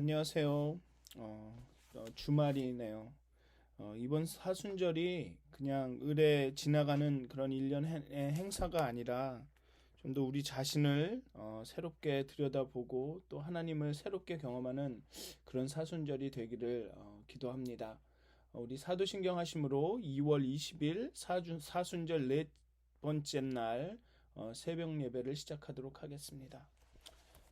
안녕하세요. 어, 어, 주말이네요. 어, 이번 사순절이 그냥 을에 지나가는 그런 일련 행- 행사가 아니라 좀 더 우리 자신을 어, 새롭게 들여다보고 또 하나님을 새롭게 경험하는 그런 사순절이 되기를 어, 기도합니다. 어, 우리 사도신경 하심으로 2월 20일 사준, 사순절 네 번째 날 어, 새벽 예배를 시작하도록 하겠습니다.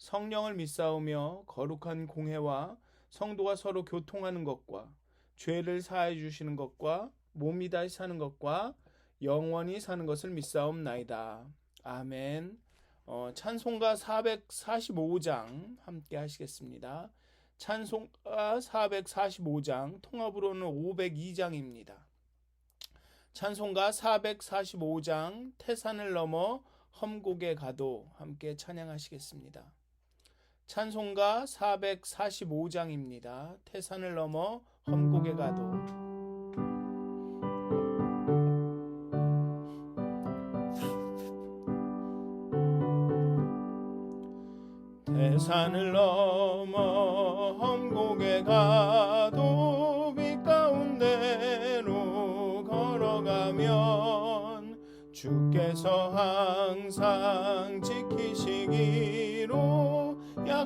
성령을 믿사오며 거룩한 공회와 성도가 서로 교통하는 것과 죄를 사해 주시는 것과 몸이 다시 사는 것과 영원히 사는 것을 믿사옵나이다. 아멘. 어, 찬송가 445장 함께 하시겠습니다. 찬송가 445장 통합으로는 502장입니다. 찬송가 445장 태산을 넘어 험곡에 가도 함께 찬양하시겠습니다. 찬송가 445장입니다. 태산을 넘어 험곡에 가도 태산을 넘어 험곡에 가도 주께서 항상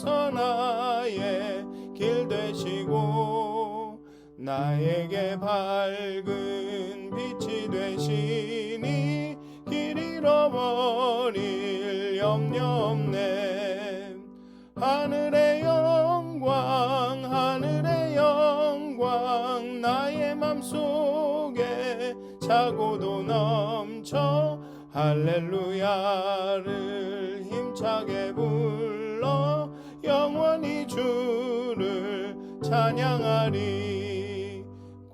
주께서 나의 길 되시고 나에게 밝은 빛이 되시니 길 잃어버릴 염려 없네. 하늘의 영광 하늘의 영광 나의 맘속에 차고도 넘쳐 할렐루야를 힘차게 불러 영원히 주를 찬양하리.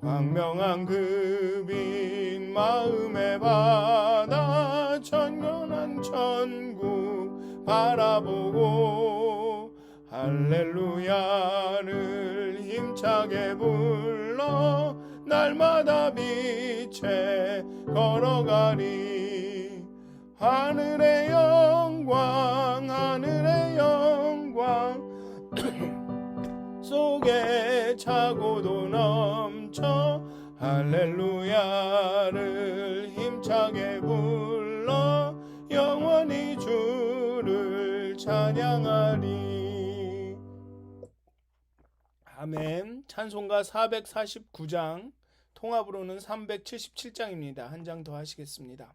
광명한 그빛 마음에 받아 천년한 천국 바라보고 할렐루야를 힘차게 불러 날마다 빛에 걸어가리. 하늘의 영광 하늘의 영광 속에 차고도 넘쳐 할렐루야를 힘차게 불러 영원히 주를 찬양하리 아멘 찬송가 449장 통합으로는 377장입니다. 한 장 더 하시겠습니다.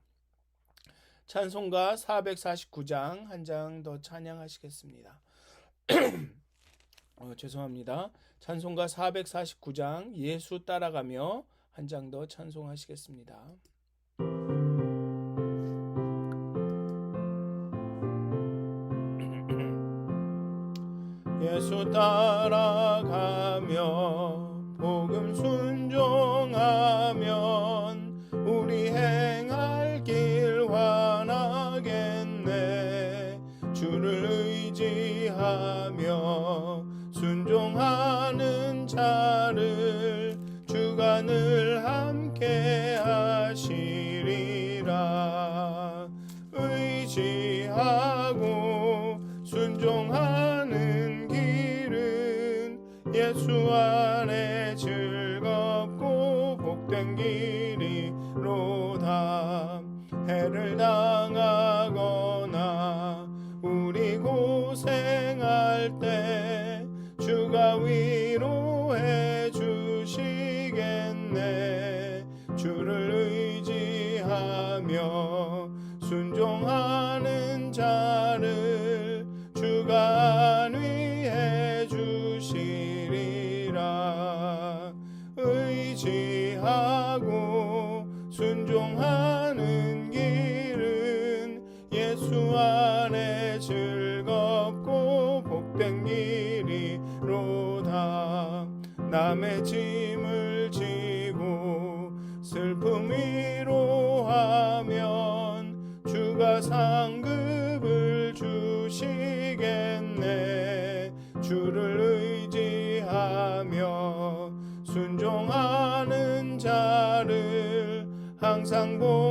찬송가 449장 한 장 더 찬양하시겠습니다. 어, 죄송합니다. 찬송가 449장 예수 따라가며 한 장 더 찬송하시겠습니다. 예수 따라 주시겠네. 주를 의지하며 순종하는 자를 항상 복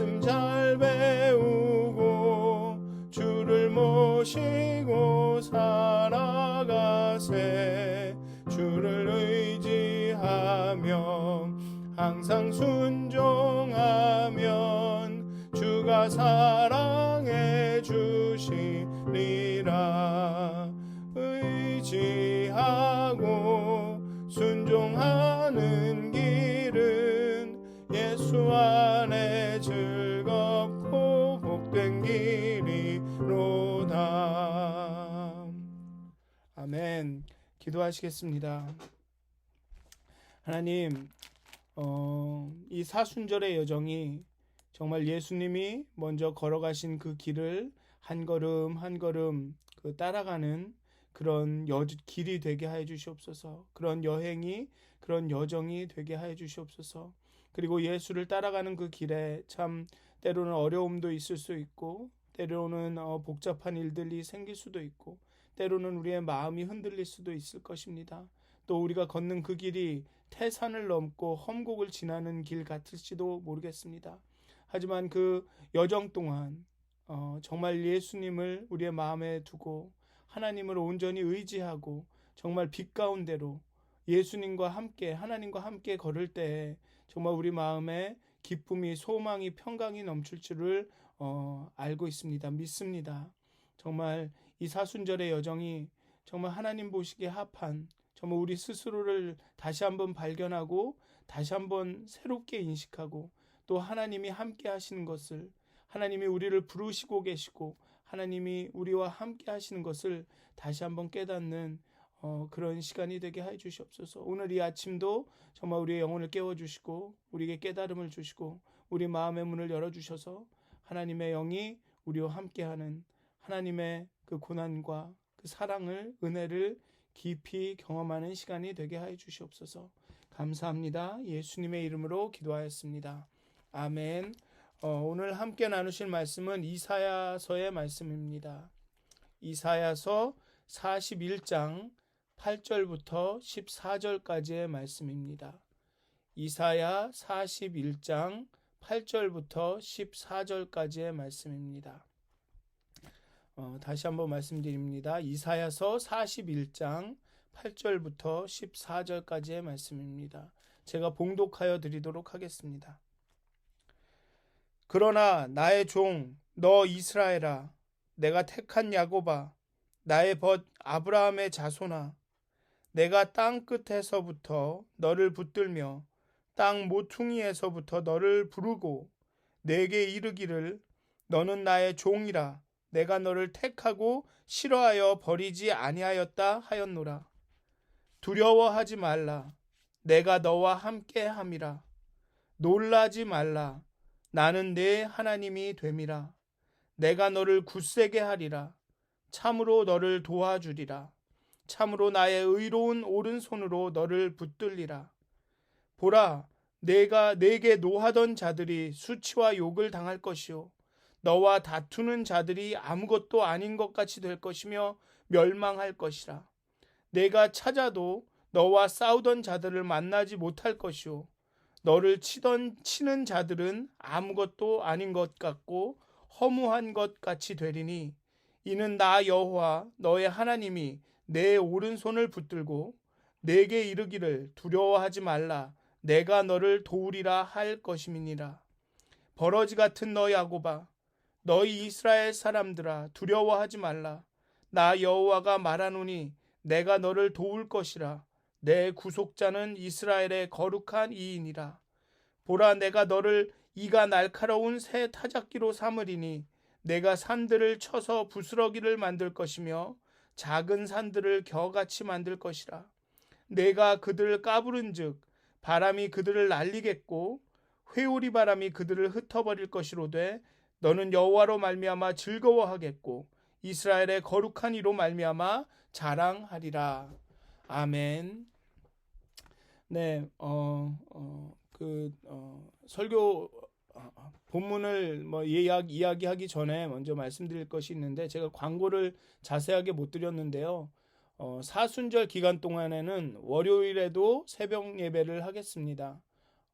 말씀 잘 배우고 주를 모시고 살아가세. 주를 의지하며 항상 순종하면 주가 사랑 기도하시겠습니다 하나님 어, 이 사순절의 여정이 정말 예수님이 먼저 걸어가신 그 길을 한 걸음 한 걸음 그 따라가는 그런 여, 길이 되게 하여 주시옵소서. 그런 여행이 그런 여정이 되게 하여 주시옵소서. 그리고 예수를 따라가는 그 길에 참 때로는 어려움도 있을 수 있고 때로는 어, 복잡한 일들이 생길 수도 있고 때로는 우리의 마음이 흔들릴 수도 있을 것입니다. 또 우리가 걷는 그 길이 태산을 넘고 험곡을 지나는 길 같을지도 모르겠습니다. 하지만 그 여정 동안 어, 정말 예수님을 우리의 마음에 두고 하나님을 온전히 의지하고 정말 빛 가운데로 예수님과 함께 하나님과 함께 걸을 때 정말 우리 마음에 기쁨이 소망이 평강이 넘칠 줄을 어, 알고 있습니다. 믿습니다. 정말 이 사순절의 여정이 정말 하나님 보시기에 합한 정말 우리 스스로를 다시 한번 발견하고 다시 한번 새롭게 인식하고 또 하나님이 함께 하시는 것을 하나님이 우리를 부르시고 계시고 하나님이 우리와 함께 하시는 것을 다시 한번 깨닫는 어, 그런 시간이 되게 해 주시옵소서. 오늘 이 아침도 정말 우리의 영혼을 깨워 주시고 우리에게 깨달음을 주시고 우리 마음의 문을 열어 주셔서 하나님의 영이 우리와 함께하는 하나님의 그 고난과 그 사랑을 은혜를 깊이 경험하는 시간이 되게 하여 주시옵소서. 감사합니다. 예수님의 이름으로 기도하였습니다. 아멘. 어, 오늘 함께 나누실 말씀은 이사야서의 말씀입니다. 이사야서 41장 8절부터 14절까지의 말씀입니다. 이사야 41장 8절부터 14절까지의 말씀입니다. 어, 다시 한번 말씀드립니다. 이사야서 41장 8절부터 14절까지의 말씀입니다. 제가 봉독하여 드리도록 하겠습니다. 그러나 나의 종 너 이스라엘아 내가 택한 야곱아 나의 벗 아브라함의 자손아 내가 땅 끝에서부터 너를 붙들며 땅 모퉁이에서부터 너를 부르고 내게 이르기를 너는 나의 종이라 내가 너를 택하고 싫어하여 버리지 아니하였다 하였노라. 두려워하지 말라. 내가 너와 함께 함이라. 놀라지 말라. 나는 내 하나님이 됨이라. 내가 너를 굳세게 하리라. 참으로 너를 도와주리라. 참으로 나의 의로운 오른손으로 너를 붙들리라. 보라, 내가 내게 노하던 자들이 수치와 욕을 당할 것이요. 너와 다투는 자들이 아무것도 아닌 것 같이 될 것이며 멸망할 것이라. 내가 찾아도 너와 싸우던 자들을 만나지 못할 것이요. 너를 치던 치는 자들은 아무것도 아닌 것 같고 허무한 것 같이 되리니 이는 나 여호와 너의 하나님이 내 오른손을 붙들고 내게 이르기를 두려워하지 말라 내가 너를 도우리라 할 것임이니라 버러지 같은 너 야고바 너희 이스라엘 사람들아 두려워하지 말라. 나 여호와가 말하노니 내가 너를 도울 것이라. 내 구속자는 이스라엘의 거룩한 이인이라. 보라 내가 너를 이가 날카로운 새 타작기로 삼으리니 내가 산들을 쳐서 부스러기를 만들 것이며 작은 산들을 겨같이 만들 것이라. 내가 그들을 까부른즉 바람이 그들을 날리겠고 회오리 바람이 그들을 흩어버릴 것이로되 너는 여호와로 말미암아 즐거워하겠고 이스라엘의 거룩한 이로 말미암아 자랑하리라 아멘 네, 어, 어, 그, 어, 설교 어, 본문을 뭐 예약 이야기하기 전에 먼저 말씀드릴 것이 있는데 제가 광고를 자세하게 못 드렸는데요. 어, 사순절 기간 동안에는 월요일에도 새벽 예배를 하겠습니다.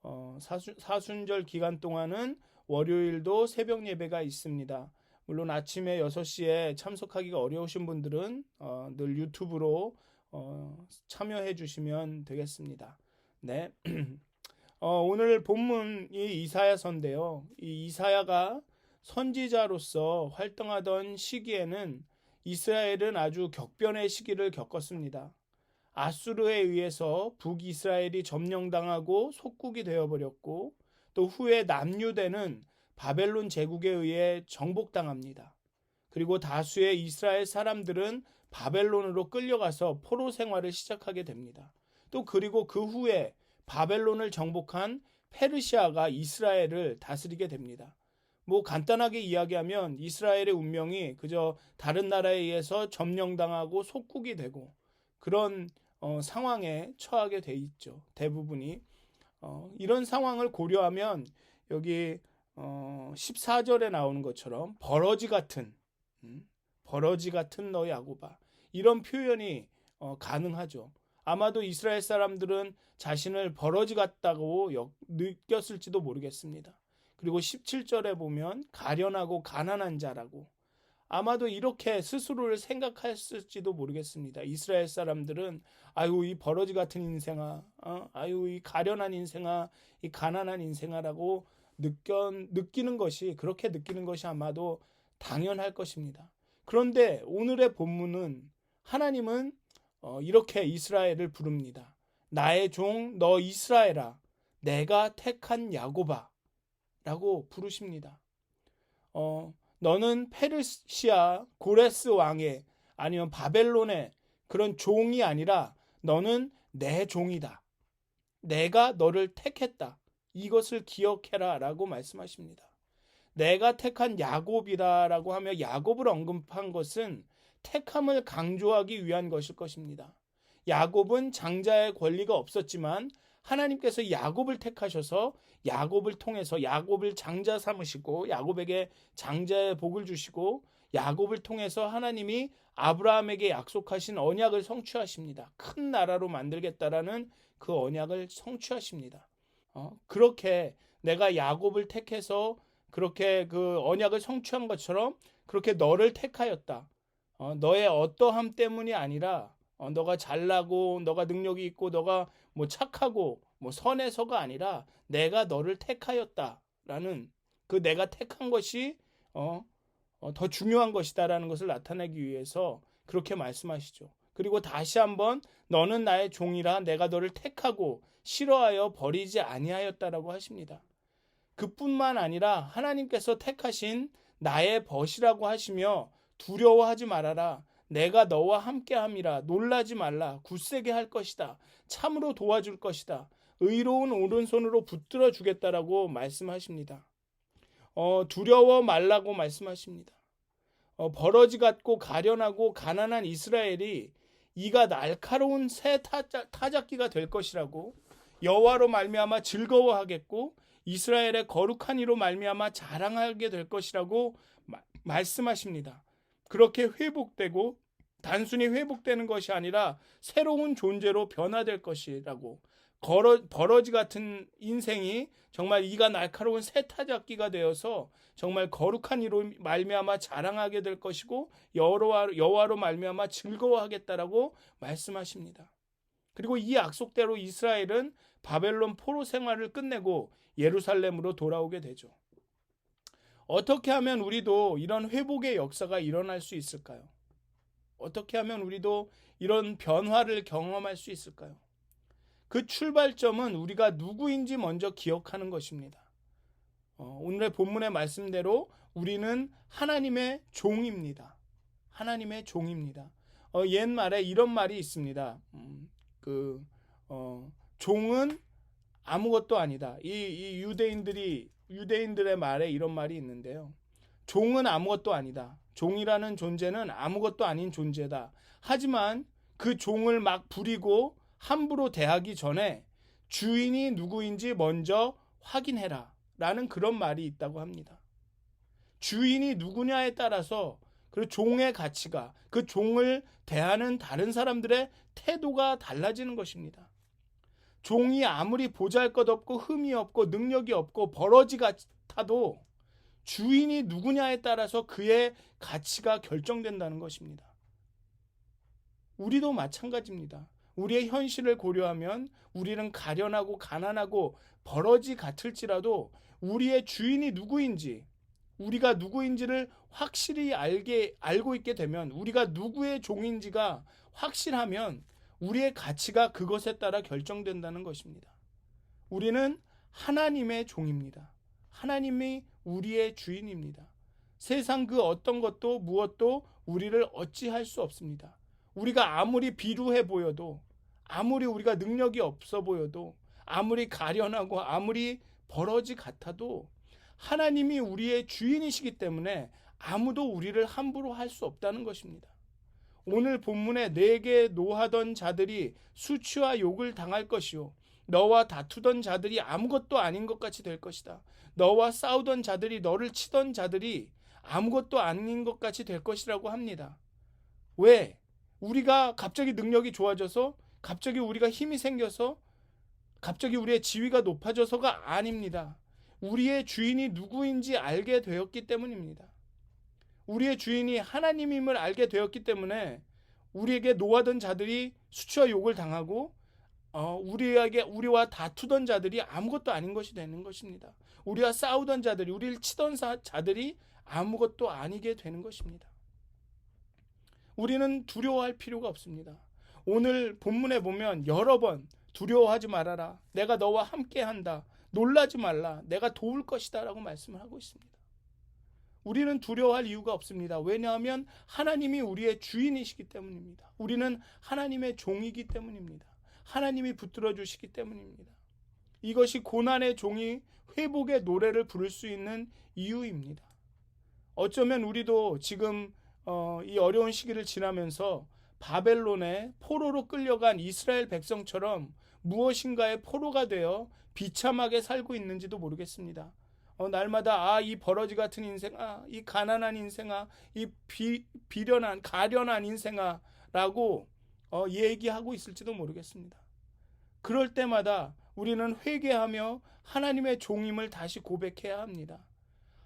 어, 사순, 사순절 기간 동안은 월요일도 새벽 예배가 있습니다. 물론 아침에 6시에 참석하기가 어려우신 분들은 어, 늘 유튜브로 어, 참여해 주시면 되겠습니다. 네. 어, 오늘 본문이 이사야서인데요. 이 이사야가 선지자로서 활동하던 시기에는 이스라엘은 아주 격변의 시기를 겪었습니다. 아수르에 의해서 북이스라엘이 점령당하고 속국이 되어버렸고 또 후에 남유대는 바벨론 제국에 의해 정복당합니다. 그리고 다수의 이스라엘 사람들은 바벨론으로 끌려가서 포로 생활을 시작하게 됩니다. 또 그리고 그 후에 바벨론을 정복한 페르시아가 이스라엘을 다스리게 됩니다. 뭐 간단하게 이야기하면 이스라엘의 운명이 그저 다른 나라에 의해서 점령당하고 속국이 되고 그런 어, 상황에 처하게 돼 있죠. 대부분이 어, 이런 상황을 고려하면 여기 어, 14절에 나오는 것처럼 버러지 같은 음, 버러지 같은 너 야고바 이런 표현이 어, 가능하죠. 아마도 이스라엘 사람들은 자신을 버러지 같다고 느꼈을지도 모르겠습니다. 그리고 17절에 보면 가련하고 가난한 자라고 아마도 이렇게 스스로를 생각했을지도 모르겠습니다. 이스라엘 사람들은 아유 이 버러지 같은 인생아, 어? 아유 이 가련한 인생아, 이 가난한 인생아라고 느껴 느끼는 것이 그렇게 느끼는 것이 아마도 당연할 것입니다. 그런데 오늘의 본문은 하나님은 어, 이렇게 이스라엘을 부릅니다. 나의 종 너 이스라엘아 내가 택한 야고바 라고 부르십니다. 어, 너는 페르시아 고레스 왕의 아니면 바벨론의 그런 종이 아니라 너는 내 종이다. 내가 너를 택했다. 이것을 기억해라 라고 말씀하십니다. 내가 택한 야곱이다 라고 하며 야곱을 언급한 것은 택함을 강조하기 위한 것일 것입니다. 야곱은 장자의 권리가 없었지만 하나님께서 야곱을 택하셔서 야곱을 통해서 야곱을 장자 삼으시고 야곱에게 장자의 복을 주시고 야곱을 통해서 하나님이 아브라함에게 약속하신 언약을 성취하십니다. 큰 나라로 만들겠다라는 그 언약을 성취하십니다. 어, 그렇게 내가 야곱을 택해서 그렇게 그 언약을 성취한 것처럼 그렇게 너를 택하였다. 어, 너의 어떠함 때문이 아니라 어, 너가 잘나고 너가 능력이 있고 너가 뭐 착하고 뭐 선해서가 아니라 내가 너를 택하였다라는 그 내가 택한 것이 어, 어, 더 중요한 것이다라는 것을 나타내기 위해서 그렇게 말씀하시죠. 그리고 다시 한번 너는 나의 종이라 내가 너를 택하고 싫어하여 버리지 아니하였다라고 하십니다. 그뿐만 아니라 하나님께서 택하신 나의 벗이라고 하시며 두려워하지 말아라. 내가 너와 함께 함이라 놀라지 말라. 굳세게 할 것이다. 참으로 도와줄 것이다. 의로운 오른손으로 붙들어 주겠다라고 말씀하십니다. 어, 두려워 말라고 말씀하십니다. 어, 버러지 같고 가련하고 가난한 이스라엘이 이가 날카로운 새 타작, 타작기가 될 것이라고 여호와로 말미암아 즐거워하겠고 이스라엘의 거룩한 이로 말미암아 자랑하게 될 것이라고 마, 말씀하십니다. 그렇게 회복되고 단순히 회복되는 것이 아니라 새로운 존재로 변화될 것이라고 걸어, 버러 지 같은 인생이 정말 이가 날카로운 새 타작기가 되어서 정말 거룩한 이로 말미암아 자랑하게 될 것이고 여호와 여호와로 말미암아 즐거워하겠다라고 말씀하십니다. 그리고 이 약속대로 이스라엘은 바벨론 포로 생활을 끝내고 예루살렘으로 돌아오게 되죠. 어떻게 하면 우리도 이런 회복의 역사가 일어날 수 있을까요? 어떻게 하면 우리도 이런 변화를 경험할 수 있을까요? 그 출발점은 우리가 누구인지 먼저 기억하는 것입니다. 어, 오늘의 본문의 말씀대로 우리는 하나님의 종입니다. 하나님의 종입니다. 어, 옛말에 이런 말이 있습니다. 음, 그 어, 종은 아무것도 아니다. 이, 이 유대인들이 유대인들의 말에 이런 말이 있는데요. 종은 아무것도 아니다. 종이라는 존재는 아무것도 아닌 존재다. 하지만 그 종을 막 부리고 함부로 대하기 전에 주인이 누구인지 먼저 확인해라. 라는 그런 말이 있다고 합니다. 주인이 누구냐에 따라서 그 종의 가치가 그 종을 대하는 다른 사람들의 태도가 달라지는 것입니다. 종이 아무리 보잘 것 없고 흠이 없고 능력이 없고 버러지 같아도 주인이 누구냐에 따라서 그의 가치가 결정된다는 것입니다. 우리도 마찬가지입니다. 우리의 현실을 고려하면 우리는 가련하고 가난하고 버러지 같을지라도 우리의 주인이 누구인지 우리가 누구인지를 확실히 알게 알고 있게 되면 우리가 누구의 종인지가 확실하면 우리의 가치가 그것에 따라 결정된다는 것입니다. 우리는 하나님의 종입니다. 하나님이 우리의 주인입니다. 세상 그 어떤 것도 무엇도 우리를 어찌할 수 없습니다. 우리가 아무리 비루해 보여도 아무리 우리가 능력이 없어 보여도 아무리 가련하고 아무리 버러지 같아도 하나님이 우리의 주인이시기 때문에 아무도 우리를 함부로 할 수 없다는 것입니다. 오늘 본문에 내게 노하던 자들이 수치와 욕을 당할 것이요. 너와 다투던 자들이 아무것도 아닌 것 같이 될 것이다. 너와 싸우던 자들이 너를 치던 자들이 아무것도 아닌 것 같이 될 것이라고 합니다. 왜? 우리가 갑자기 능력이 좋아져서 갑자기 우리가 힘이 생겨서 갑자기 우리의 지위가 높아져서가 아닙니다. 우리의 주인이 누구인지 알게 되었기 때문입니다. 우리의 주인이 하나님임을 알게 되었기 때문에 우리에게 노하던 자들이 수치와 욕을 당하고 어, 우리에게 우리와 다투던 자들이 아무것도 아닌 것이 되는 것입니다. 우리와 싸우던 자들이 우리를 치던 자들이 아무것도 아니게 되는 것입니다. 우리는 두려워할 필요가 없습니다. 오늘 본문에 보면 여러 번 두려워하지 말아라. 내가 너와 함께 한다. 놀라지 말라. 내가 도울 것이다. 라고 말씀을 하고 있습니다. 우리는 두려워할 이유가 없습니다. 왜냐하면 하나님이 우리의 주인이시기 때문입니다. 우리는 하나님의 종이기 때문입니다. 하나님이 붙들어 주시기 때문입니다. 이것이 고난의 종이 회복의 노래를 부를 수 있는 이유입니다. 어쩌면 우리도 지금 어, 이 어려운 시기를 지나면서 바벨론의 포로로 끌려간 이스라엘 백성처럼 무엇인가의 포로가 되어 비참하게 살고 있는지도 모르겠습니다. 어, 날마다 아 이 버러지 같은 인생아 이 가난한 인생아 이 비, 비련한 가련한 인생아라고 어, 얘기하고 있을지도 모르겠습니다. 그럴 때마다 우리는 회개하며 하나님의 종임을 다시 고백해야 합니다.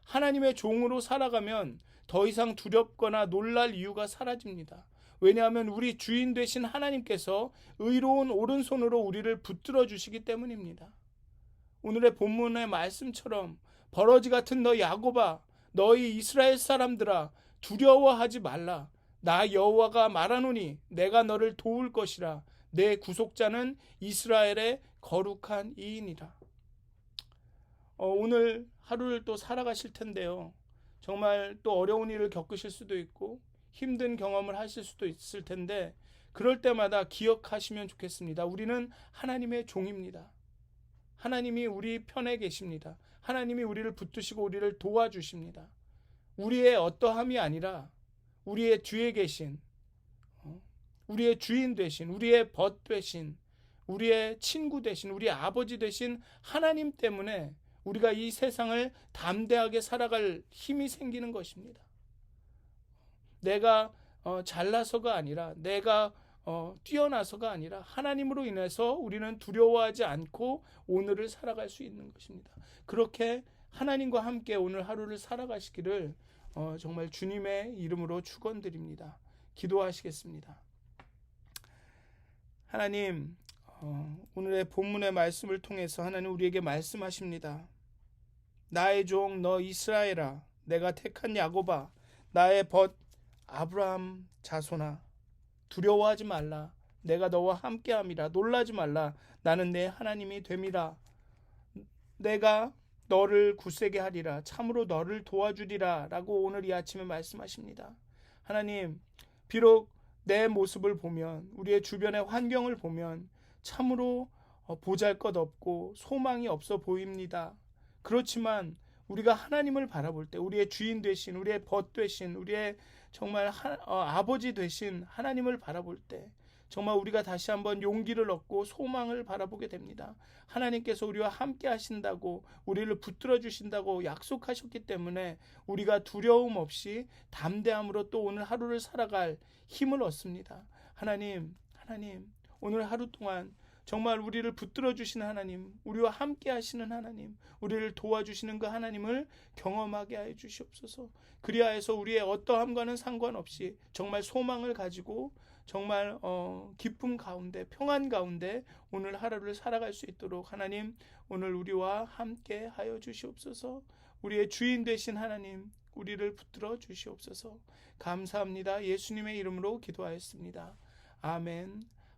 하나님의 종으로 살아가면 더 이상 두렵거나 놀랄 이유가 사라집니다. 왜냐하면 우리 주인 되신 하나님께서 의로운 오른손으로 우리를 붙들어 주시기 때문입니다. 오늘의 본문의 말씀처럼 버러지 같은 너 야고바 너희 이스라엘 사람들아 두려워하지 말라 나 여호와가 말하노니 내가 너를 도울 것이라 내 구속자는 이스라엘의 거룩한 이인이라 어, 오늘 하루를 또 살아가실 텐데요 정말 또 어려운 일을 겪으실 수도 있고 힘든 경험을 하실 수도 있을 텐데 그럴 때마다 기억하시면 좋겠습니다. 우리는 하나님의 종입니다. 하나님이 우리 편에 계십니다. 하나님이 우리를 붙드시고 우리를 도와주십니다. 우리의 어떠함이 아니라 우리의 뒤에 계신 어, 우리의 주인 되신 우리의 벗 되신 우리의 친구 되신 우리 아버지 되신 하나님 때문에 우리가 이 세상을 담대하게 살아갈 힘이 생기는 것입니다. 내가 어, 잘나서가 아니라 내가 어, 뛰어나서가 아니라 하나님으로 인해서 우리는 두려워하지 않고 오늘을 살아갈 수 있는 것입니다. 그렇게 하나님과 함께 오늘 하루를 살아가시기를 어, 정말 주님의 이름으로 축원드립니다. 기도하시겠습니다. 하나님, 어, 오늘의 본문의 말씀을 통해서 하나님 우리에게 말씀하십니다. 나의 종 너 이스라엘아, 내가 택한 야곱아, 나의 벗 아브라함 자손아, 두려워하지 말라. 내가 너와 함께함이라. 놀라지 말라. 나는 내 하나님이 됨이라. 내가 너를 굳세게 하리라. 참으로 너를 도와주리라. 라고 오늘 이 아침에 말씀하십니다. 하나님, 비록 내 모습을 보면, 우리의 주변의 환경을 보면, 참으로 보잘 것 없고 소망이 없어 보입니다. 그렇지만 우리가 하나님을 바라볼 때, 우리의 주인 되신, 우리의 벗 되신, 우리의 정말 하, 어, 아버지 되신 하나님을 바라볼 때, 정말 우리가 다시 한번 용기를 얻고 소망을 바라보게 됩니다. 하나님께서 우리와 함께 하신다고 우리를 붙들어 주신다고 약속하셨기 때문에 우리가 두려움 없이 담대함으로 또 오늘 하루를 살아갈 힘을 얻습니다. 하나님, 하나님, 오늘 하루 동안 정말 우리를 붙들어 주시는 하나님, 우리와 함께 하시는 하나님, 우리를 도와주시는 그 하나님을 경험하게 해 주시옵소서. 그리하여서 우리의 어떠함과는 상관없이 정말 소망을 가지고 정말 어, 기쁨 가운데 평안 가운데 오늘 하루를 살아갈 수 있도록 하나님 오늘 우리와 함께 하여 주시옵소서. 우리의 주인 되신 하나님 우리를 붙들어 주시옵소서. 감사합니다. 예수님의 이름으로 기도하였습니다. 아멘.